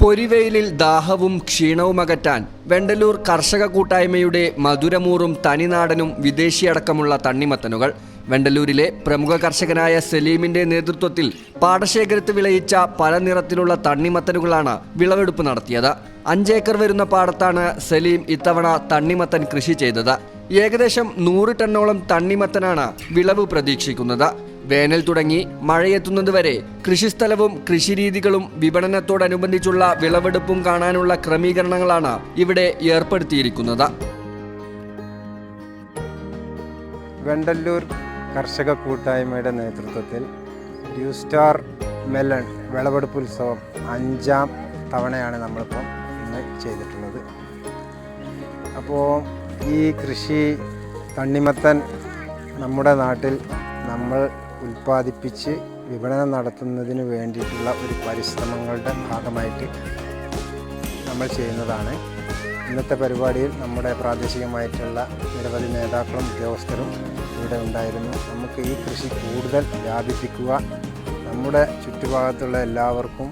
പൊരിവെയിലിൽ ദാഹവും ക്ഷീണവും അകറ്റാൻ വെണ്ടലൂർ കർഷക കൂട്ടായ്മയുടെ മധുരമൂറും തനിനാടനും വിദേശിയടക്കമുള്ള തണ്ണിമത്തനുകൾ. വെണ്ടലൂരിലെ പ്രമുഖ കർഷകനായ സലീമിന്റെ നേതൃത്വത്തിൽ പാടശേഖരത്ത് വിളയിച്ച പല നിറത്തിലുള്ള തണ്ണിമത്തനുകളാണ് വിളവെടുപ്പ് നടത്തിയത്. അഞ്ചേക്കർ വരുന്ന പാടത്താണ് സലീം ഇത്തവണ തണ്ണിമത്തൻ കൃഷി ചെയ്തത്. ഏകദേശം നൂറ് ടണ്ണോളം തണ്ണിമത്തനാണ് വിളവ് പ്രതീക്ഷിക്കുന്നത്. വേനൽ തുടങ്ങി മഴയെത്തുന്നതുവരെ കൃഷിസ്ഥലവും കൃഷിരീതികളും വിപണനത്തോടനുബന്ധിച്ചുള്ള വിളവെടുപ്പും കാണാനുള്ള ക്രമീകരണങ്ങളാണ് ഇവിടെ ഏർപ്പെടുത്തിയിരിക്കുന്നത്. വെണ്ടല്ലൂർ കർഷക കൂട്ടായ്മയുടെ നേതൃത്വത്തിൽ ഡ്യൂ സ്റ്റാർ മെലൺ വിളവെടുപ്പ് ഉത്സവം അഞ്ചാം തവണയാണ് നമ്മളിപ്പം ഇന്ന് ചെയ്തിട്ടുള്ളത്. അപ്പോൾ ഈ കൃഷി തണ്ണിമത്തൻ നമ്മുടെ നാട്ടിൽ നമ്മൾ ഉൽപ്പാദിപ്പിച്ച് വിപണനം നടത്തുന്നതിന് വേണ്ടിയിട്ടുള്ള ഒരു പരിശ്രമങ്ങളുടെ ഭാഗമായിട്ട് നമ്മൾ ചെയ്യുന്നതാണ്. ഇന്നത്തെ പരിപാടിയിൽ നമ്മുടെ പ്രാദേശികമായിട്ടുള്ള നിരവധി നേതാക്കളും ഉദ്യോഗസ്ഥരും ഇവിടെ ഉണ്ടായിരുന്നു. നമുക്ക് ഈ കൃഷി കൂടുതൽ വ്യാപിപ്പിക്കുക നമ്മുടെ ചുറ്റുഭാഗത്തുള്ള എല്ലാവർക്കും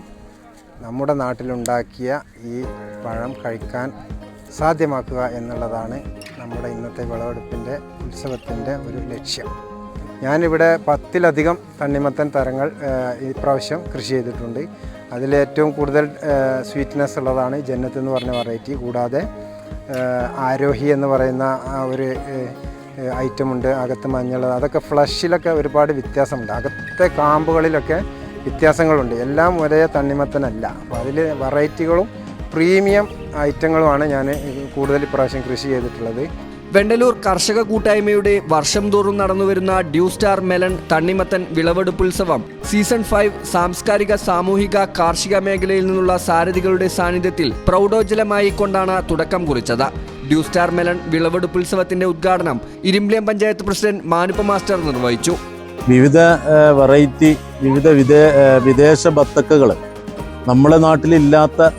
നമ്മുടെ നാട്ടിലുണ്ടാക്കിയ ഈ പഴം കഴിക്കാൻ സാധ്യമാക്കുക എന്നുള്ളതാണ് നമ്മുടെ ഇന്നത്തെ വിളവെടുപ്പിന്റെ ഉത്സവത്തിന്റെ ഒരു ലക്ഷ്യം. ഞാനിവിടെ പത്തിലധികം തണ്ണിമത്തൻ തരങ്ങൾ ഇപ്രാവശ്യം കൃഷി ചെയ്തിട്ടുണ്ട്. അതിലേറ്റവും കൂടുതൽ സ്വീറ്റ്നെസ് ഉള്ളതാണ് ജന്നത്ത് എന്ന് പറഞ്ഞ വെറൈറ്റി കൂടാതെ ആരോഹി എന്ന് പറയുന്ന ഒരു ഐറ്റം ഉണ്ട്. അകത്ത് മഞ്ഞൾ അതൊക്കെ ഫ്ലഷിലൊക്കെ ഒരുപാട് വ്യത്യാസമുണ്ട്. അകത്തെ കാമ്പുകളിലൊക്കെ വ്യത്യാസങ്ങളുണ്ട്. എല്ലാം ഒരേ തണ്ണിമത്തനല്ല. അപ്പോൾ അതിൽ വെറൈറ്റികളും പ്രീമിയം ഐറ്റങ്ങളുമാണ് ഞാൻ കൂടുതൽ ഇപ്രാവശ്യം കൃഷി ചെയ്തിട്ടുള്ളത്. വെണ്ടലൂർ കർഷക കൂട്ടായ്മയുടെ വർഷം തോറും നടന്നുവരുന്ന ഡ്യൂ സ്റ്റാർ മെലൺ തണ്ണിമത്തൻ വിളവെടുപ്പുത്സവം സീസൺ ഫൈവ് സാംസ്കാരിക സാമൂഹിക കാർഷിക മേഖലയിൽ നിന്നുള്ള സാരഥികളുടെ സാന്നിധ്യത്തിൽ പ്രൗഢോജ്ജലമായി കൊണ്ടാണ് തുടക്കം കുറിച്ചത്. ഡ്യൂ സ്റ്റാർ മെലൺ വിളവെടുപ്പുത്സവത്തിന്റെ ഉദ്ഘാടനം ഇരുമ്പിളിയം പഞ്ചായത്ത് പ്രസിഡന്റ് മാനുപ്പ മാസ്റ്റർ നിർവഹിച്ചു. വിവിധ വെറൈറ്റി വിവിധ വിദേശ ബത്തക്കുകൾ നമ്മുടെ നാട്ടിലില്ലാത്ത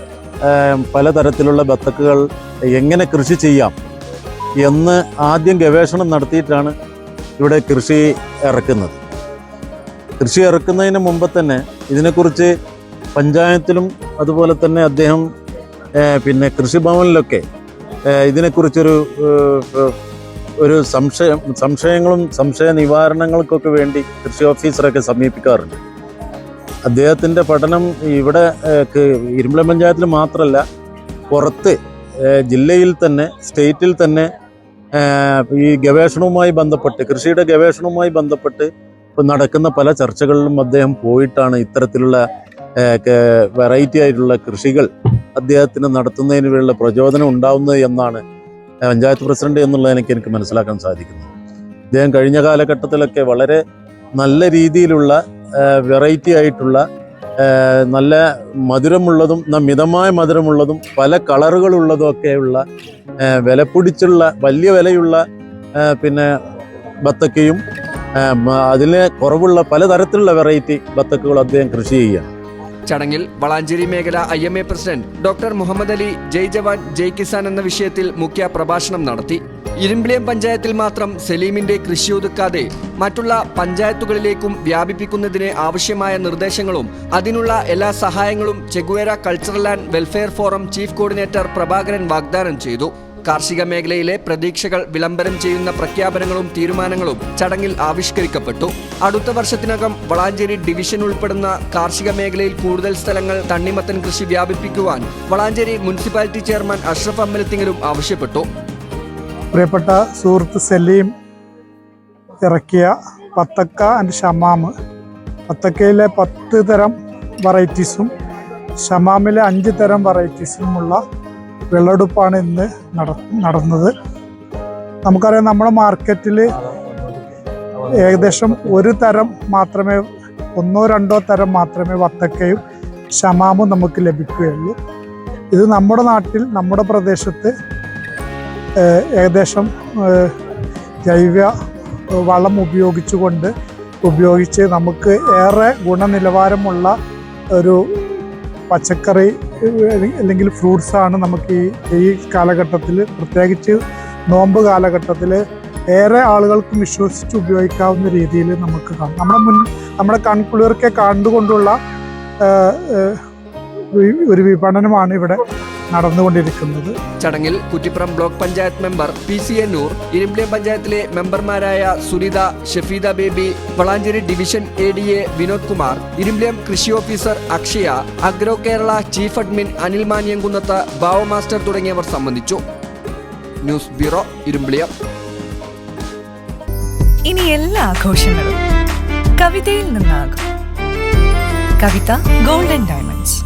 പലതരത്തിലുള്ള ബത്തക്കുകൾ എങ്ങനെ കൃഷി ചെയ്യാം എന്ന് ആദ്യം ഗവേഷണം നടത്തിയിട്ടാണ് ഇവിടെ കൃഷി ഇറക്കുന്നത്. കൃഷി ഇറക്കുന്നതിന് മുമ്പ് തന്നെ ഇതിനെക്കുറിച്ച് പഞ്ചായത്തിലും അതുപോലെ തന്നെ അദ്ദേഹം പിന്നെ കൃഷിഭവനിലൊക്കെ ഇതിനെക്കുറിച്ചൊരു ഒരു സംശയം സംശയങ്ങളും സംശയ നിവാരണങ്ങൾക്കൊക്കെ വേണ്ടി കൃഷി ഓഫീസറൊക്കെ സമീപിക്കാറുണ്ട്. അദ്ദേഹത്തിന്റെ പഠനം ഇവിടെ ഇരുമ്പള പഞ്ചായത്തിൽ മാത്രമല്ല പുറത്ത് ജില്ലയിൽ തന്നെ സ്റ്റേറ്റിൽ തന്നെ ഈ ഗവേഷണവുമായി ബന്ധപ്പെട്ട് കൃഷിയുടെ ഗവേഷണവുമായി ബന്ധപ്പെട്ട് ഇപ്പം നടക്കുന്ന പല ചർച്ചകളിലും അദ്ദേഹം പോയിട്ടാണ് ഇത്തരത്തിലുള്ള വെറൈറ്റി ആയിട്ടുള്ള കൃഷികൾ അദ്ദേഹത്തിന് നടത്തുന്നതിന് വേണ്ടിയുള്ള പ്രചോദനം ഉണ്ടാവുന്നത് എന്നാണ് പഞ്ചായത്ത് പ്രസിഡന്റ് എന്നുള്ളതിനൊക്കെ എനിക്ക് മനസ്സിലാക്കാൻ സാധിക്കുന്നു അദ്ദേഹം കഴിഞ്ഞ കാലഘട്ടത്തിലൊക്കെ വളരെ നല്ല രീതിയിലുള്ള വെറൈറ്റി ആയിട്ടുള്ള നല്ല മധുരമുള്ളതും മിതമായ മധുരമുള്ളതും പല കളറുകളുള്ളതും ഒക്കെയുള്ള ആ, വിലപിടിച്ചുള്ള വലിയ വിലയുള്ള പിന്നെ ബത്തക്കയും അതിന് കുറവുള്ള പലതരത്തിലുള്ള വെറൈറ്റി ബത്തക്കുകൾ അദ്ദേഹം കൃഷി ചെയ്യുകയാണ്. ചടങ്ങിൽ വളാഞ്ചേരി മേഖല I M A president doctor Muhammad Ali ജയ് ജവാൻ ജയ് കിസാൻ എന്ന വിഷയത്തിൽ മുഖ്യ പ്രഭാഷണം നടത്തി. ഇരുമ്പിളിയം പഞ്ചായത്തിൽ മാത്രം സലീമിന്റെ കൃഷി ഒതുക്കാതെ മറ്റുള്ള പഞ്ചായത്തുകളിലേക്കും വ്യാപിപ്പിക്കുന്നതിന് ആവശ്യമായ നിർദ്ദേശങ്ങളും അതിനുള്ള എല്ലാ സഹായങ്ങളും Che Guevara cultural and welfare forum chief coordinator Prabhakaran വാഗ്ദാനം ചെയ്തു. കാർഷിക മേഖലയിലെ പ്രതീക്ഷകൾ വിളംബരം ചെയ്യുന്ന പ്രഖ്യാപനങ്ങളും തീരുമാനങ്ങളും ചടങ്ങിൽ ആവിഷ്കരിക്കപ്പെട്ടു. അടുത്ത വർഷത്തിനകം വളാഞ്ചേരി ഡിവിഷൻ ഉൾപ്പെടുന്ന കാർഷിക മേഖലയിൽ കൂടുതൽ സ്ഥലങ്ങൾ തണ്ണിമത്തൻ കൃഷി വ്യാപിപ്പിക്കുവാൻ വളാഞ്ചേരി മുനിസിപ്പാലിറ്റി ചെയർമാൻ അഷ്റഫ് അമ്പലത്തിങ്ങലും ആവശ്യപ്പെട്ടു. പ്രിയപ്പെട്ട സുഹൃത്ത് സലീം ഇറക്കിയ പത്തക്ക ആൻഡ് ഷമാമ് പത്തക്കയിലെ പത്ത് തരം വെറൈറ്റീസും ഷമാമിലെ അഞ്ച് തരം വെറൈറ്റീസുമുള്ള വിളവെടുപ്പാണ് ഇന്ന് നട നടന്നത്. നമുക്കറിയാം നമ്മുടെ മാർക്കറ്റിൽ ഏകദേശം ഒരു തരം മാത്രമേ ഒന്നോ രണ്ടോ തരം മാത്രമേ വത്തക്കയും ഷമാമും നമുക്ക് ലഭിക്കുകയുള്ളൂ. ഇത് നമ്മുടെ നാട്ടിൽ നമ്മുടെ പ്രദേശത്ത് ഏകദേശം ജൈവ വളം ഉപയോഗിച്ചുകൊണ്ട് ഉപയോഗിച്ച് നമുക്ക് ഏറെ ഗുണനിലവാരമുള്ള ഒരു പച്ചക്കറി അല്ലെങ്കിൽ ഫ്രൂട്ട്സാണ് നമുക്ക് ഈ ഈ കാലഘട്ടത്തിൽ പ്രത്യേകിച്ച് നോമ്പ് കാലഘട്ടത്തിൽ ഏറെ ആളുകൾക്ക് വിശ്വസിച്ച് ഉപയോഗിക്കാവുന്ന രീതിയിൽ നമുക്ക് കാണാം. നമ്മുടെ മുൻ നമ്മുടെ കൺകുളിർക്കെ കണ്ടുകൊണ്ടുള്ള ഒരു വിപണനമാണ് ഇവിടെ നടന്നുകൊണ്ടിരിക്കുന്നത്. ചടങ്ങിൽ Kuttippuram block panchayat member P C Ennoor Irimbiliyam പഞ്ചായത്തിലെ മെമ്പർമാരായ Sunitha Shafeeda Baby Valanchery division A D A Vinod Kumar Irimbiliyam കൃഷി officer Akshaya agro Kerala chief admin Anil Maniyamkunnath Bava master തുടങ്ങിയവർ സംബന്ധിച്ചു. News bureau Irimbiliyam. ഇനി എല്ലാ ആഘോഷങ്ങളും കവിതയിൽ നിന്നാകും. Kavitha golden diamonds.